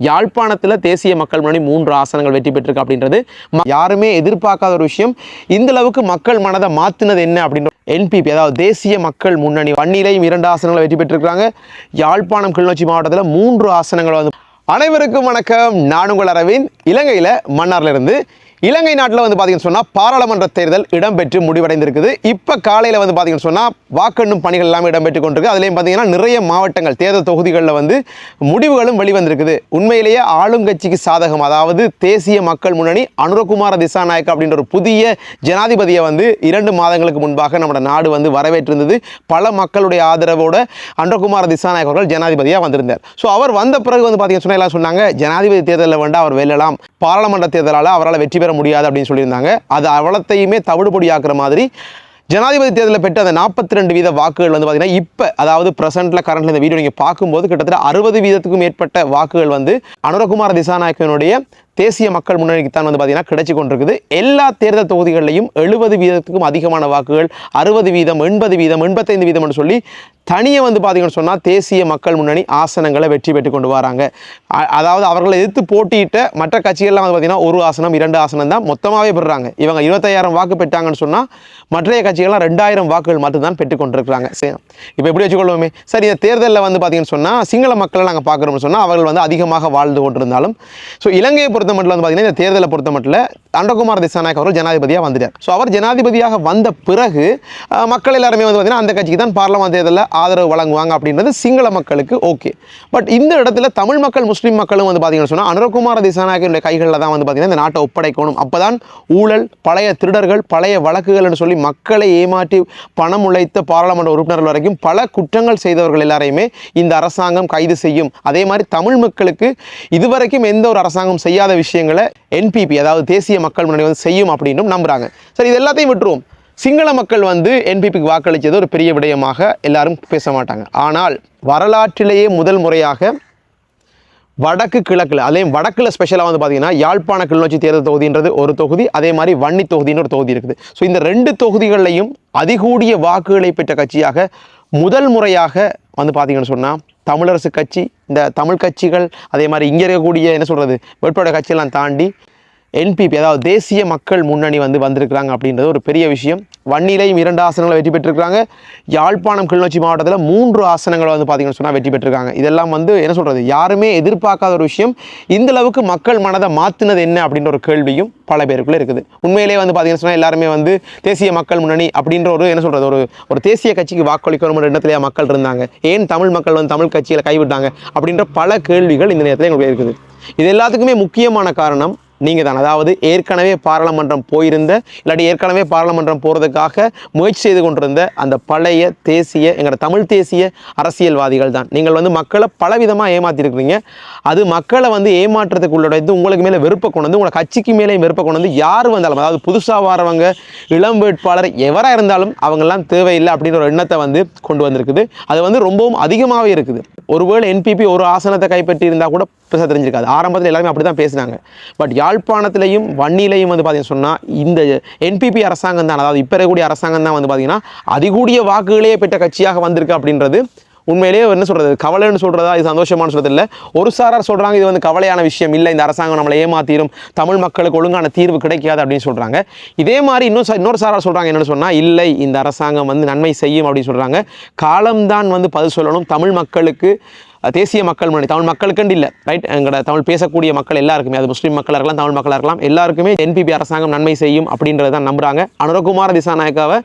யாழ்ப்பாணத்தில் தேசிய மக்கள் முன்னணி மூன்று ஆசனங்கள் வெற்றி பெற்றிருக்கு அப்படின்றது யாருமே எதிர்பார்க்காத ஒரு விஷயம். இந்த அளவுக்கு மக்கள் மனதை மாற்றினது என்ன அப்படின்ற என்பிபி அதாவது தேசிய மக்கள் முன்னணி வன்னிலையும் இரண்டு ஆசனங்களை வெற்றி பெற்றிருக்கிறாங்க. யாழ்ப்பாணம் கிளிநொச்சி மாவட்டத்தில் மூன்று ஆசனங்கள் வந்து அனைவருக்கும் வணக்கம். நான் உங்கள் அரவிந்த். இலங்கையில் மன்னார்ல இருந்து இலங்கை நாட்டில் வந்து பார்த்தீங்கன்னு சொன்னால் பாராளுமன்ற தேர்தல் இடம்பெற்று முடிவடைந்திருக்குது. இப்போ காலையில் வந்து பார்த்தீங்கன்னு சொன்னால் வாக்கெண்ணும் பணிகள் எல்லாமே இடம்பெற்று கொண்டிருக்கு. அதுலேயும் பார்த்தீங்கன்னா நிறைய மாவட்டங்கள் தேர்தல் தொகுதிகளில் வந்து முடிவுகளும் வெளிவந்திருக்குது. உண்மையிலேயே ஆளுங்கட்சிக்கு சாதகம் அதாவது தேசிய மக்கள் முன்னணி அனுரகுமார திசாநாயக் அப்படின்ற ஒரு புதிய ஜனாதிபதியை வந்து இரண்டு மாதங்களுக்கு முன்பாக நம்ம நாடு வந்து வரவேற்றிருந்தது. பல மக்களுடைய ஆதரவோட அனுரகுமார திசாநாயக் அவர்கள் ஜனாதிபதியாக வந்திருந்தார். ஸோ அவர் வந்த பிறகு வந்து பார்த்தீங்கன்னு சொன்னால் எல்லாம் சொன்னாங்க ஜனாதிபதி தேர்தலில் வேண்டாம் அவர் வெல்லலாம். பாராளுமன்ற தேர்தலால் அவரால் வெற்றி பெற முடியாது அப்படின்னு சொல்லியிருந்தாங்க. அது அவலத்தையுமே தவிடுபொடியாக்குற மாதிரி ஜனாதிபதி தேர்தலில் பெற்ற அந்த நாற்பத்தி ரெண்டு வீத வாக்குகள் வந்து பார்த்தீங்கன்னா இப்போ அதாவது ப்ரெசென்ட்டில் கரண்ட்ல இந்த வீடியோ நீங்கள் பார்க்கும்போது கிட்டத்தட்ட அறுபது வீதத்துக்கும் மேற்பட்ட வாக்குகள் வந்து அனுரகுமார திசாநாயக்கனுடைய தேசிய மக்கள் முன்னணிக்கு தான் வந்து பார்த்தீங்கன்னா கிடைச்சி கொண்டிருக்குது. எல்லா தேர்தல் தொகுதிகளிலையும் எழுபது வீதத்துக்கும் அதிகமான வாக்குகள் அறுபது வீதம் எண்பது வீதம் எண்பத்தைந்து வீதம்னு சொல்லி தனியை வந்து பார்த்தீங்கன்னு சொன்னால் தேசிய மக்கள் முன்னணி ஆசனங்களை வெற்றி பெற்று கொண்டு வராங்க. அதாவது அவர்களை எதிர்த்து போட்டியிட்ட மற்ற கட்சிகள்லாம் வந்து பார்த்திங்கன்னா ஒரு ஆசனம் இரண்டு ஆசனம் தான் மொத்தமாகவே பெறுறாங்க. இவங்க இருபத்தாயிரம் வாக்கு பெற்றாங்கன்னு சொன்னால் மற்றைய கட்சிகள்லாம் ரெண்டாயிரம் வாக்குகள் மட்டும்தான் பெற்றுக்கொண்டிருக்கிறாங்க சரி இப்போ எப்படி வச்சுக்கொள்வோமே? சரி இந்த தேர்தலில் வந்து பார்த்தீங்கன்னு சொன்னால் சிங்கள மக்களை நாங்கள் பார்க்குறோம்னு சொன்னால் அவர்கள் வந்து அதிகமாக வாழ்ந்து கொண்டிருந்தாலும் ஸோ இலங்கையை பொறுத்த மட்டும் வந்து பார்த்தீங்கன்னா இந்த தேர்தலை பொறுத்த மட்டும் அண்டகுமார் திசாநாயக் அவர்கள் ஜனாதிபதியாக வந்துட்டார். ஸோ அவர் ஜனாதிபதியாக வந்த பிறகு மக்கள் எல்லாருமே வந்து பார்த்தீங்கன்னா அந்த கட்சிக்கு தான் பார்லமெண்ட் தேர்தலில் ஆதரவு வழங்குவாங்க அப்படின்றது சிங்கள மக்களுக்கு ஓகே. பட் இந்த இடத்துல தமிழ் மக்கள் முஸ்லீம் மக்களும் வந்து பார்த்திங்கன்னு சொன்னால் அனுரகுமார திசாநாயகனுடைய கைகளில் தான் வந்து பார்த்திங்கன்னா இந்த நாட்டை ஒப்படைக்கணும். அப்போ தான் ஊழல் பழைய திருடர்கள் பழைய வழக்குகள்னு சொல்லி மக்களை ஏமாற்றி பணம் உழைத்த பாராளுமன்ற உறுப்பினர்கள் வரைக்கும் பல குற்றங்கள் செய்தவர்கள் எல்லாரையுமே இந்த அரசாங்கம் கைது செய்யும். அதே மாதிரி தமிழ் மக்களுக்கு இதுவரைக்கும் எந்த ஒரு அரசாங்கம் செய்யாத விஷயங்களை என்பிபி அதாவது தேசிய மக்கள் முன்னணி வந்து செய்யும் அப்படின்னும் நம்புகிறாங்க சரி இது எல்லாத்தையும் விட்டுருவோம். சிங்கள மக்கள் வந்து என்பிபிக்கு வாக்களித்தது ஒரு பெரிய விடயமாக எல்லாரும் பேச மாட்டாங்க. ஆனால் வரலாற்றிலேயே முதல் முறையாக வடக்கு கிழக்கில் அதே வடக்கில் ஸ்பெஷலாக வந்து பார்த்தீங்கன்னா யாழ்ப்பாண கிளிநொச்சி தேர்தல் தொகுதின்றது ஒரு தொகுதி அதே மாதிரி வன்னி தொகுதின்னு ஒரு தொகுதி இருக்குது. ஸோ இந்த ரெண்டு தொகுதிகளிலையும் அதிகூடிய வாக்குகளை பெற்ற கட்சியாக முதல் முறையாக வந்து பார்த்தீங்கன்னு சொன்னால் தமிழரசு கட்சி இந்த தமிழ் கட்சிகள் அதே மாதிரி இங்கே இருக்கக்கூடிய என்ன சொல்கிறது வேட்பாளர் கட்சியெல்லாம் தாண்டி என்பிபி அதாவது தேசிய மக்கள் முன்னணி வந்து வந்திருக்கிறாங்க அப்படின்றது ஒரு பெரிய விஷயம். வன்னிலையும் இரண்டு ஆசனங்களை வெற்றி பெற்றிருக்கிறாங்க. யாழ்ப்பாணம் கிளிநொச்சி மாவட்டத்தில் மூன்று ஆசனங்களை வந்து பார்த்தீங்கன்னு சொன்னால் வெற்றி பெற்றிருக்காங்க. இதெல்லாம் வந்து என்ன சொல்கிறது யாருமே எதிர்பார்க்காத ஒரு விஷயம். இந்த அளவுக்கு மக்கள் மனதை மாற்றினது என்ன அப்படின்ற ஒரு கேள்வியும் பல பேருக்குள்ளே இருக்குது. உண்மையிலே வந்து பார்த்தீங்கன்னு சொன்னால் எல்லாருமே வந்து தேசிய மக்கள் முன்னணி அப்படின்ற ஒரு என்ன சொல்கிறது ஒரு ஒரு தேசிய கட்சிக்கு வாக்களிக்கணும் இடத்துலயா மக்கள் இருந்தாங்க. ஏன் தமிழ் மக்கள் வந்து தமிழ் கட்சியில் கைவிட்டாங்க? அப்படின்ற பல கேள்விகள் இந்த நேரத்தில் எங்களுக்கு இருக்குது. இது எல்லாத்துக்குமே முக்கியமான காரணம் நீங்கள் தான் அதாவது ஏற்கனவே பாராளுமன்றம் போயிருந்த இல்லாட்டி ஏற்கனவே பாராளுமன்றம் போகிறதுக்காக முயற்சி செய்து கொண்டிருந்த அந்த பழைய தேசிய எங்களோட தமிழ் தேசிய அரசியல்வாதிகள் தான் நீங்கள் வந்து மக்களை பலவிதமாக ஏமாற்றிருக்கிறீங்க அது மக்களை வந்து ஏமாற்றத்துக்கு உள்ளடைந்து உங்களுக்கு மேலே வெறுப்பை கொண்டு வந்து உங்களை கட்சிக்கு மேலே வெறுப்பை கொண்டு வந்து யார் வந்தாலும் அதாவது புதுசாக வரவங்க இளம் வேட்பாளர் எவராக இருந்தாலும் அவங்கெல்லாம் தேவையில்லை அப்படின்ற ஒரு எண்ணத்தை வந்து கொண்டு வந்திருக்குது. அது வந்து ரொம்பவும் அதிகமாகவே இருக்குது. ஒருவேளை என்பிபி ஒரு ஆசனத்தை கைப்பற்றி இருந்தால் கூட பேச தெரிஞ்சிருக்காது. ஆரம்பத்தில் எல்லாருமே அப்படி தான் பேசினாங்க. பட் யாழ்ப்பாணத்திலையும் வன்னிலையும் வந்து பார்த்தீங்கன்னு சொன்னால் இந்த என்பிபி அரசாங்கம் தான். அதாவது இப்போ இருக்கக்கூடிய அரசாங்கம் தான் வந்து பார்த்தீங்கன்னா அதிகூடிய வாக்குகளே பெற்ற கட்சியாக வந்திருக்கு அப்படின்றது உண்மையிலேயே என்ன சொல்கிறது கவலைன்னு சொல்கிறதா இது சந்தோஷமான சொல்கிறது இல்லை. ஒரு சாரார் சொல்கிறாங்க இது வந்து கவலையான விஷயம் இல்லை இந்த அரசாங்கம் நம்மளை ஏமாத்திரும் தமிழ் மக்களுக்கு ஒழுங்கான தீர்வு கிடைக்காது அப்படின்னு சொல்கிறாங்க இதே மாதிரி இன்னும் இன்னொரு சாரார் சொல்கிறாங்க என்னென்னு சொன்னால் இல்லை இந்த அரசாங்கம் வந்து நன்மை செய்யும் அப்படின்னு சொல்கிறாங்க காலம்தான் வந்து பதில் சொல்லணும். தமிழ் மக்களுக்கு தேசிய மக்கள் முன்னணி தமிழ் மக்களுக்குண்டு இல்லை ரைட் எங்களோட தமிழ் பேசக்கூடிய மக்கள் எல்லாருக்குமே அது முஸ்லீம் மக்களாக இருக்கலாம் தமிழ் மக்களாக இருக்கலாம் எல்லாருக்குமே என்பிபி அரசாங்கம் நன்மை செய்யும் அப்படின்றத தான் நம்புறாங்க. அனுரகுமார திசாநாயக்காவை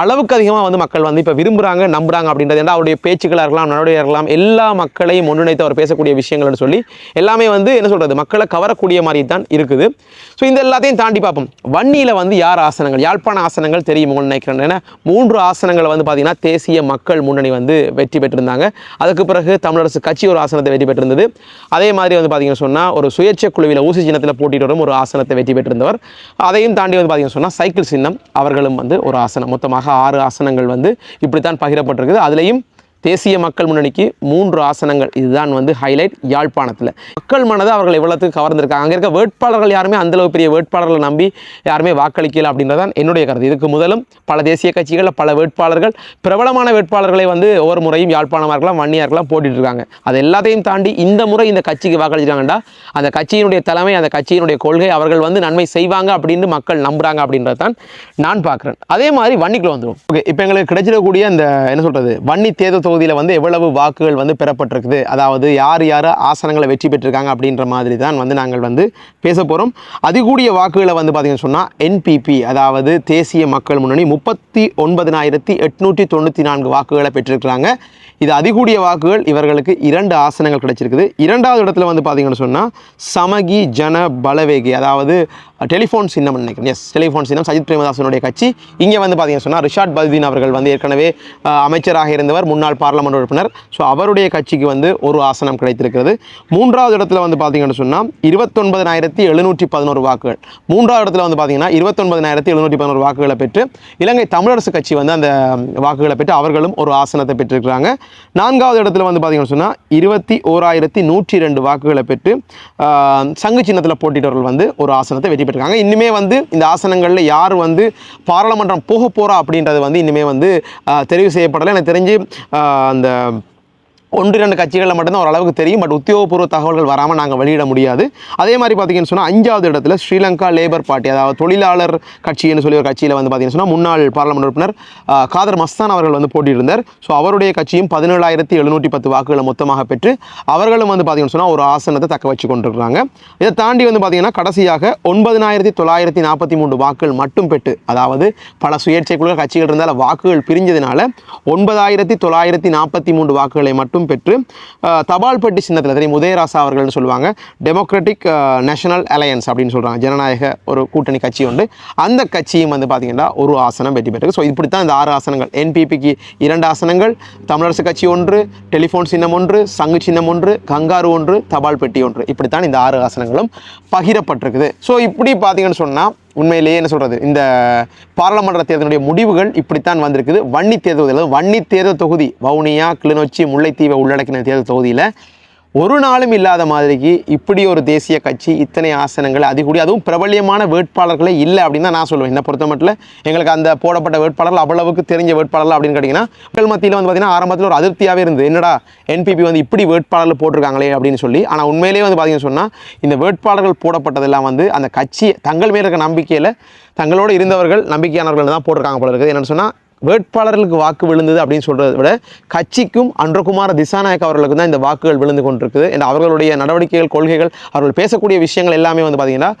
அளவுக்கு அதிகமாக வந்து மக்கள் வந்து இப்போ விரும்புகிறாங்க நம்புகிறாங்க அப்படின்றது ஏன்னா அவருடைய பேச்சுக்களாக இருக்கலாம் நடவடிக்கையாக இருக்கலாம் எல்லா மக்களையும் ஒன்றிணைத்து அவர் பேசக்கூடிய விஷயங்கள்னு சொல்லி எல்லாமே வந்து என்ன சொல்கிறது மக்களை கவரக்கூடிய மாதிரி தான் இருக்குது. ஸோ இந்த எல்லாத்தையும் தாண்டி பார்ப்போம். வன்னியில் வந்து யார் ஆசனங்கள் யாழ்ப்பாண ஆசனங்கள் தெரியும் நினைக்கிறேன். ஏன்னா மூன்று ஆசனங்களை வந்து பார்த்தீங்கன்னா தேசிய மக்கள் முன்னணி வந்து வெற்றி பெற்றிருந்தாங்க. அதுக்கு பிறகு தமிழரசு கட்சி ஒரு ஆசனத்தை வெற்றி பெற்றிருந்தது. அதே மாதிரி வந்து பார்த்தீங்கன்னா சொன்னால் ஒரு சுயேட்சை குழுவில் ஊசி சின்னத்தில் போட்டிட்டு வரும் ஒரு ஆசனத்தை வெற்றி பெற்றிருந்தவர். அதையும் தாண்டி வந்து பார்த்தீங்கன்னா சொன்னால் சைக்கிள் சின்னம் அவர்களும் வந்து ஒரு ஆசனம் மொத்தமாக ஆறு ஆசனங்கள் வந்து இப்படித்தான் பகிரப்பட்டிருக்குது. அதுலேயும் தேசிய மக்கள் முன்னணிக்கு மூன்று ஆசனங்கள். இதுதான் வந்து ஹைலைட் யாழ்ப்பாணத்தில். மக்கள் மனதை அவர்கள் எவ்வளோத்துக்கு கவர்ந்திருக்காங்க? அங்கே இருக்க வேட்பாளர்கள் யாருமே அந்தளவு பெரிய வேட்பாளர்களை நம்பி யாருமே வாக்களிக்கல அப்படின்றதான் என்னுடைய கருத்து. இதுக்கு முதலும் பல தேசிய கட்சிகளில் பல வேட்பாளர்கள் பிரபலமான வேட்பாளர்களை வந்து ஒவ்வொரு முறையும் யாழ்ப்பாணமாக இருக்கலாம் வன்னியாக இருக்கலாம் போட்டிட்டு இருக்காங்க அது எல்லாத்தையும் தாண்டி இந்த முறை இந்த கட்சிக்கு வாக்களிச்சிட்டாங்கடா அந்த கட்சியினுடைய தலைமை அந்த கட்சியினுடைய கொள்கை அவர்கள் வந்து நன்மை செய்வாங்க அப்படின்னு மக்கள் நம்புறாங்க அப்படின்றது தான் நான் பார்க்குறேன். அதே மாதிரி வன்னிக்குள்ள வந்துடும் ஓகே இப்போ எங்களுக்கு கிடைச்சிடக்கூடிய அந்த என்ன சொல்றது வன்னி தேர்தல் தொகுதியில் வந்து எவ்வளவு வாக்குகள் வந்து பெறப்பட்டிருக்குது? அதாவது யார் யார் ஆசனங்களை வெற்றி பெற்றிருக்காங்க அப்படின்ற மாதிரி தான் வந்து நாங்கள் வந்து பேச போகிறோம் அதிகூடிய வாக்குகளை வந்து பார்த்திங்கன்னு சொன்னால் என்பிபி அதாவது தேசிய மக்கள் முன்னணி முப்பத்தி ஒன்பதினாயிரத்தி எட்நூற்றி தொண்ணூற்றி நான்கு வாக்குகளை பெற்றிருக்கிறாங்க. இது அதிகூடிய வாக்குகள் இவர்களுக்கு இரண்டு ஆசனங்கள் கிடைச்சிருக்குது. இரண்டாவது இடத்துல வந்து பார்த்திங்கன்னு சொன்னால் சமகி ஜன பலவேகி அதாவது டெலிஃபோன் சின்னம் நினைக்கிறேன். எஸ் டெலிஃபோன் சின்னம் சஜித் பிரேமதாசனுடைய கட்சி. இங்கே வந்து பார்த்திங்கன்னு சொன்னால் ரிஷாட் பல்தீன் அவர்கள் வந்து ஏற்கனவே அமைச்சராக இருந்தவர் முன்னாள் பார்லமெண்ட் உறுப்பினர். ஸோ அவருடைய கட்சிக்கு வந்து ஒரு ஆசனம் கிடைத்திருக்கிறது. மூன்றாவது இடத்துல வந்து பார்த்தீங்கன்னு சொன்னால் இருபத்தொன்பதாயிரத்தி எழுநூற்றி பதினோரு வாக்குகள். மூன்றாவது இடத்துல வந்து பார்த்தீங்கன்னா இருபத்தொன்பதாயிரத்தி எழுநூற்றி பதினோரு வாக்குகளை பெற்று இலங்கை தமிழரசு கட்சி வந்து அந்த வாக்குகளை பெற்று அவர்களும் ஒரு ஆசனத்தை பெற்றிருக்கிறாங்க. நான்காவது இடத்துல வந்து பார்த்தீங்கன்னு சொன்னால் இருபத்தி ஓராயிரத்தி நூற்றி ரெண்டு வாக்குகளை பெற்று சங்கு சின்னத்தில் போட்டியிட்டவர்கள் வந்து ஒரு ஆசனத்தை வெற்றி பெற்றிருக்காங்க. இன்னுமே வந்து இந்த ஆசனங்களில் யார் வந்து பாராளுமன்றம் போக போகிறா அப்படின்றது வந்து இன்னுமே வந்து தெரிவு செய்யப்படலை. எனக்கு தெரிஞ்சு அந்த ஒன்று ரெண்டு கட்சிகளில் மட்டும்தான் ஓரளவுக்கு தெரியும். பட் உத்தியோகபூர்வ தகவல்கள் வராமல் நாங்கள் வெளியிட முடியாது. அதே மாதிரி பார்த்தீங்கன்னு சொன்னால் அஞ்சாவது இடத்துல ஸ்ரீலங்கா லேபர் பார்ட்டி அதாவது தொழிலாளர் கட்சின்னு சொல்லி ஒரு கட்சியில் வந்து பார்த்தீங்கன்னு சொன்னால் முன்னாள் பாராளுமன்ற உறுப்பினர் காதர் மஸ்தான் அவர்கள் வந்து போட்டியிருந்தார். ஸோ அவருடைய கட்சியும் பதினேழாயிரத்தி எழுநூற்றி பத்து வாக்குகளை மொத்தமாக பெற்று அவர்களும் வந்து பார்த்தீங்கன்னு சொன்னால் ஒரு ஆசனத்தை தக்க வச்சு கொண்டிருக்கிறாங்க. இதை தாண்டி வந்து பார்த்தீங்கன்னா கடைசியாக ஒன்பதினாயிரத்தி தொள்ளாயிரத்தி நாற்பத்தி மூன்று வாக்குகள் மட்டும் பெற்று அதாவது பல சுயேட்சை குழு கட்சிகள் இருந்தால் வாக்குகள் பிரிஞ்சதுனால ஒன்பதாயிரத்தி தொள்ளாயிரத்தி நாற்பத்தி மூன்று வாக்குகளை மட்டும் பெற்று அஹ், தபால் சின்னத்தில் தெரியும் உதயராசா அவர்கள்னு சொல்லுவாங்க டெமோக்ராட்டிக் நேஷனல் அலையன்ஸ் அப்படின்னு சொல்கிறாங்க ஜனநாயக ஒரு கூட்டணி கட்சி உண்டு. அந்த கட்சியும் வந்து பார்த்தீங்கன்னா ஒரு ஆசனம் வெற்றி பெற்று ஸோ இப்படித்தான் இந்த ஆறு ஆசனங்கள் என்பிபிக்கு இரண்டு ஆசனங்கள் தமிழரசு கட்சி ஒன்று டெலிஃபோன் சின்னம் ஒன்று சங்கு சின்னம் ஒன்று கங்காரு ஒன்று தபால் பெட்டி ஒன்று. இப்படித்தான் இந்த ஆறு ஆசனங்களும் பகிரப்பட்டிருக்குது. ஸோ இப்படி பார்த்தீங்கன்னு சொன்னால் உண்மையிலேயே என்ன சொல்கிறது இந்த பாராளுமன்ற தேர்தலுடைய முடிவுகள் இப்படித்தான் வந்திருக்குது. வன்னி தேர்தல் அதாவது வன்னி தேர்தல் தொகுதி வவுனியா கிளிநொச்சி முல்லைத்தீவை உள்ளடக்கின தேர்தல் தொகுதியில் ஒரு நாளும் இல்லாத மாதிரிக்கு இப்படி ஒரு தேசிய கட்சி இத்தனை ஆசனங்கள் அதிகூடி அதுவும் பிரபல்யமான வேட்பாளர்களே இல்லை அப்படின்னு தான் நான் சொல்லுவேன். என்னை பொறுத்த மட்டும் எங்களுக்கு அந்த போடப்பட்ட வேட்பாளர்கள் அவ்வளவுக்கு தெரிஞ்ச வேட்பாளர்கள் அப்படின்னு கேட்டிங்கன்னா மக்கள் மத்தியில் வந்து பார்த்தீங்கன்னா ஆரம்பத்தில் ஒரு அதிருப்தியாகவே இருந்தது. என்னடா என்பிபி வந்து இப்படி வேட்பாளர்கள் போட்டிருக்காங்களே அப்படின்னு சொல்லி ஆனால் உண்மையிலேயே வந்து பார்த்தீங்கன்னு சொன்னால் இந்த வேட்பாளர்கள் போடப்பட்டதெல்லாம் வந்து அந்த கட்சி தங்கள் மேல் இருக்க நம்பிக்கையில் தங்களோடு இருந்தவர்கள் நம்பிக்கையானவர்கள் தான் போட்டிருக்காங்க போல இருக்குது. என்னென்னு சொன்னால் வேட்பாளர்களுக்கு வாக்கு விழுந்தது அப்படின்னு சொல்கிறத விட கட்சிக்கும் அன்றகுமார திசாநாயக் அவர்களுக்கு தான் இந்த வாக்குகள் விழுந்து கொண்டிருக்குது. என்ற அவர்களுடைய நடவடிக்கைகள் கொள்கைகள் அவர்கள் பேசக்கூடிய விஷயங்கள் எல்லாமே வந்து பார்த்தீங்கன்னா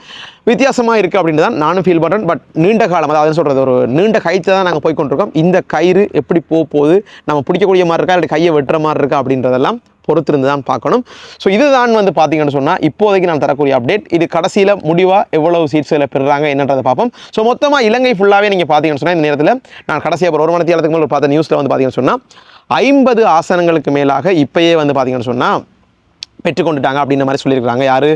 வித்தியாசமாக இருக்குது அப்படின்னு தான் நானும் ஃபீல் பண்ணுறேன் பட் நீண்ட காலம் அதாவது சொல்கிறது ஒரு நீண்ட கயிற்று தான் நாங்கள் போய்கொண்டிருக்கோம் இந்த கயிறு எப்படி போக போகுது நம்ம பிடிக்கக்கூடிய மாதிரி இருக்கா இல்லை கையை வெட்டுற மாதிரி இருக்கா அப்படின்றதெல்லாம் பொறுத்திருந்து தான் பார்க்கணும். ஸோ இதுதான் வந்து பார்த்தீங்கன்னு சொன்னால் இப்போதைக்கு நான் தரக்கூடிய அப்டேட் இது கடைசியில் முடிவாக எவ்வளவு சீட்ஸில் பெறுறாங்க என்னன்றதை பார்ப்போம். ஸோ மொத்தமாக இலங்கை ஃபுல்லாகவே நீங்கள் பார்த்தீங்கன்னு சொன்னால் இந்த நேரத்தில் நான் கடைசியாக ஒரு ஒரு மணி நேரத்துக்கு மேலே பார்த்த நியூஸில் வந்து பார்த்தீங்கன்னு சொன்னால் ஐம்பது ஆசனங்களுக்கு மேலாக இப்போயே வந்து பார்த்தீங்கன்னு சொன்னால் பெற்றுக்கொண்டுட்டாங்க அப்படின்ற மாதிரி சொல்லியிருக்காங்க யார்?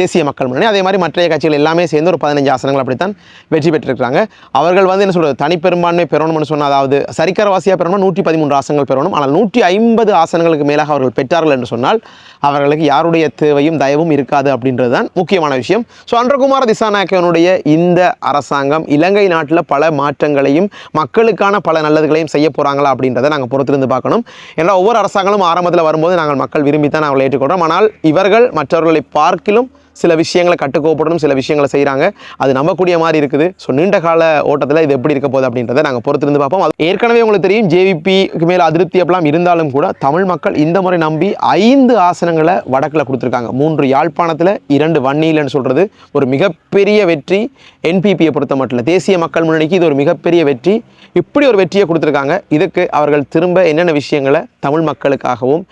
தேசிய மக்கள் முன்னணி. அதே மாதிரி மற்ற கட்சிகள் எல்லாமே சேர்ந்து ஒரு பதினஞ்சு ஆசனங்கள் அப்படித்தான் வெற்றி பெற்றிருக்கிறாங்க. அவர்கள் வந்து என்ன சொல்கிறது தனிப்பெரும்பான்மை பெறணும்னு சொன்னால் அதாவது சரிக்கரவாசியாக பெறணும் நூற்றி பதிமூன்று ஆசனங்கள் பெறணும். ஆனால் நூற்றி ஐம்பது ஆசனங்களுக்கு மேலாக அவர்கள் பெற்றார்கள் என்று சொன்னால் அவர்களுக்கு யாருடைய தேவையும் தயவும் இருக்காது அப்படின்றது தான் முக்கியமான விஷயம். ஸோ அன்றகுமார திசாநாயக்கனுடைய இந்த அரசாங்கம் இலங்கை நாட்டில் பல மாற்றங்களையும் மக்களுக்கான பல நல்லதுகளையும் செய்ய போகிறாங்களா அப்படின்றத நாங்கள் பொறுத்திருந்து பார்க்கணும். ஏன்னா ஒவ்வொரு அரசாங்கங்களும் ஆரம்பத்தில் வரும்போது நாங்கள் மக்கள் விரும்பி தான் நாங்கள் ஏற்றுக்கொள்கிறோம் ஆனால் இவர்கள் மற்றவர்களை பார்க்கிலும் சில விஷயங்களை கட்டுக்கோப்படணும் சில விஷயங்களை செய்கிறாங்க அது நம்பக்கூடிய மாதிரி இருக்குது. ஸோ நீண்ட கால ஓட்டத்தில் இது எப்படி இருக்க போகுது அப்படின்றத நாங்கள் பொறுத்திருந்து பார்ப்போம். அது ஏற்கனவே உங்களுக்கு தெரியும் ஜேவிபிக்கு மேலே அதிருப்தி அப்படிலாம் இருந்தாலும் கூட தமிழ் மக்கள் இந்த முறை நம்பி ஐந்து ஆசனங்களை வடக்கில் கொடுத்துருக்காங்க. மூன்று யாழ்ப்பாணத்தில் இரண்டு வன்னியில்னு சொல்கிறது ஒரு மிகப்பெரிய வெற்றி. என்பிபியை பொறுத்த மட்டும் இல்லை தேசிய மக்கள் முன்னணிக்கு இது ஒரு மிகப்பெரிய வெற்றி. இப்படி ஒரு வெற்றியை கொடுத்துருக்காங்க. இதுக்கு அவர்கள் திரும்ப என்னென்ன விஷயங்களை தமிழ் மக்களுக்காகவும்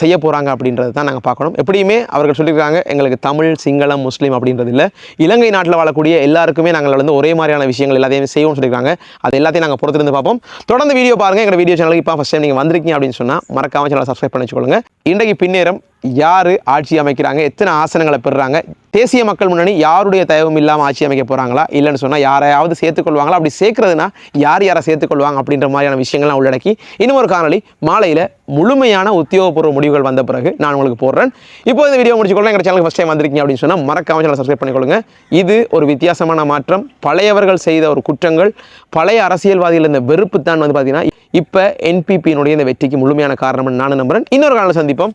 செய்ய போகிறாங்க அப்படின்றது தான் நாங்கள் பார்க்கணும். எப்படியுமே அவர்கள் சொல்லியிருக்காங்க எங்களுக்கு தமிழ் சிங்களம் முஸ்லீம் அப்படின்றது இல்லை. இலங்கை நாட்டில் வாழக்கூடிய எல்லாருக்குமே நாங்கள் வந்து ஒரே மாதிரியான விஷயங்கள் எல்லாத்தையும் செய்வோம் சொல்லியிருக்காங்க. அது எல்லாத்தையும் நாங்கள் பொறுத்திருந்து பார்ப்போம். தொடர்ந்து வீடியோ பாருங்கள் எங்கள் வீடியோ சேனலுக்கு இப்போ ஃபஸ்ட் டைம் நீங்கள் வந்திருக்கீங்க அப்படின்னு சொன்னால் மறக்காமல் சேனலை சப்ஸ்கிரைப் பண்ணி வச்சுக்கொள்ளுங்க இன்றைக்கு பின்னேரம் யார் ஆட்சி அமைக்கிறாங்க? எத்தனை ஆசனங்களை பெறுறாங்க? தேசிய மக்கள் முன்னணி யாருடைய தயவும் இல்லாமல் ஆட்சி அமைக்க போகிறாங்களா இல்லைன்னு சொன்னால் யாரையாவது சேர்த்துக்கொள்வாங்களா? அப்படி சேர்க்குறதுனா யார் யாரை சேர்த்துக்கொள்வாங்க அப்படின்ற மாதிரியான விஷயங்கள்லாம் உள்ளடக்கி இன்னும் ஒரு காணொலி மாலையில் முழுமையான உத்தியோகபூர்வ முடிவுகள் வந்த பிறகு நான் உங்களுக்கு போடுறேன். இப்போ இந்த வீடியோ முடிச்சுக்கொள்ள எங்கள் சேனலுக்கு ஃபஸ்ட் டைம் வந்திருக்கீங்க அப்படின்னு சொன்னால் மறக்காம சேனல் சப்ஸ்கிரைப் பண்ணிக்கொள்ளுங்க. இது ஒரு வித்தியாசமான மாற்றம். பழையவர்கள் செய்த ஒரு குற்றங்கள் பழைய அரசியல்வாதிகள் இந்த வெறுப்பு தான் வந்து பார்த்தீங்கன்னா இப்போ என்பிபியினுடைய இந்த வெற்றிக்கு முழுமையான காரணம்னு நான் நம்புகிறேன் இன்னொரு காலையில் சந்திப்போம்.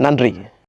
நன்றி.